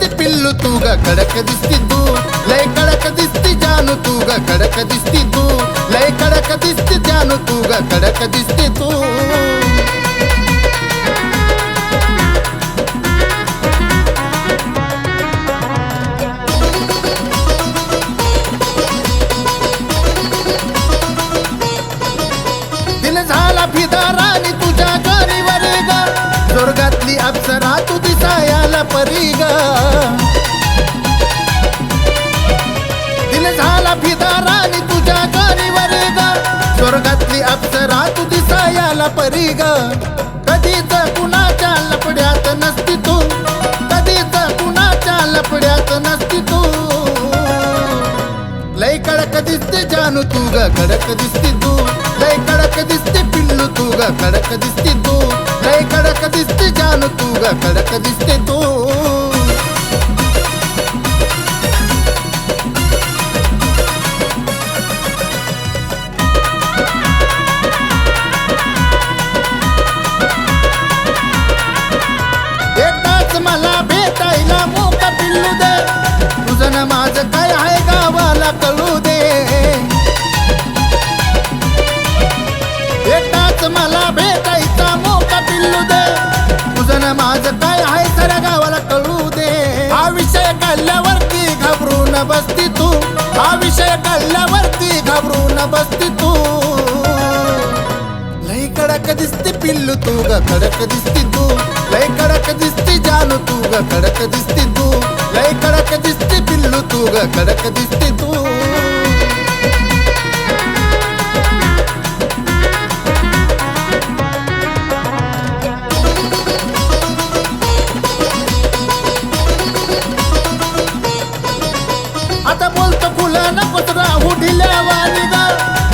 कडक दिसती तू लय कडक दिसती जानू तू ग कडक दिसती तू लय कडक दिसती जानू तू ग कडक दिसती तू दिन झाला फिदारानी तुझ्या गरीवर ग स्वर्गातली अप्सरा तू दिसायाला परी ग झाला परी ग. कधीच कुणाच्या लपड्यात नसती तू. कधीच कुणाच्या लपड्यात नसती तू. लय कडक दिसते जानू तू ग कडक दिसते तू. लय कडक दिसते पिल्लू तू ग कडक दिसते तू. लय कडक दिसते जानू तू ग कडक दिसते तू. घाबरून बसती तू लय कडक दिसते पिल्लू तू ग कडक दिसती तू लय कडक दिसती जानू तू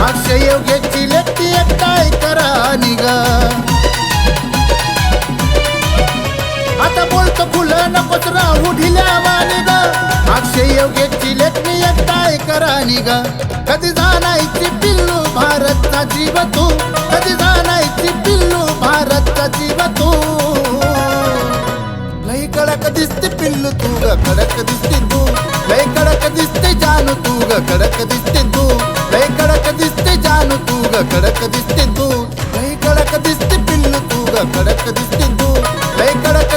अक्षय योग्याची लेखती काय करा निगा आता बोलतो फुलं नकोच राहू ढिल्या वाणी ग अक्षय योग्याची लेखनी काय करा निग कधी जाणायची पिल्लू भारतचा जीव तू? कधी जाणायची पिल्लू भारतचा जीव तू? लय कडक दिसते पिल्लू तू ग कडक दिसते तू. लय कडक दिसते जानू तू ग कडक दिसते जानू तू ग कडक दिसते तू लय कडक दिसते पिल्लू तू ग कडक दिसते तू लय कडक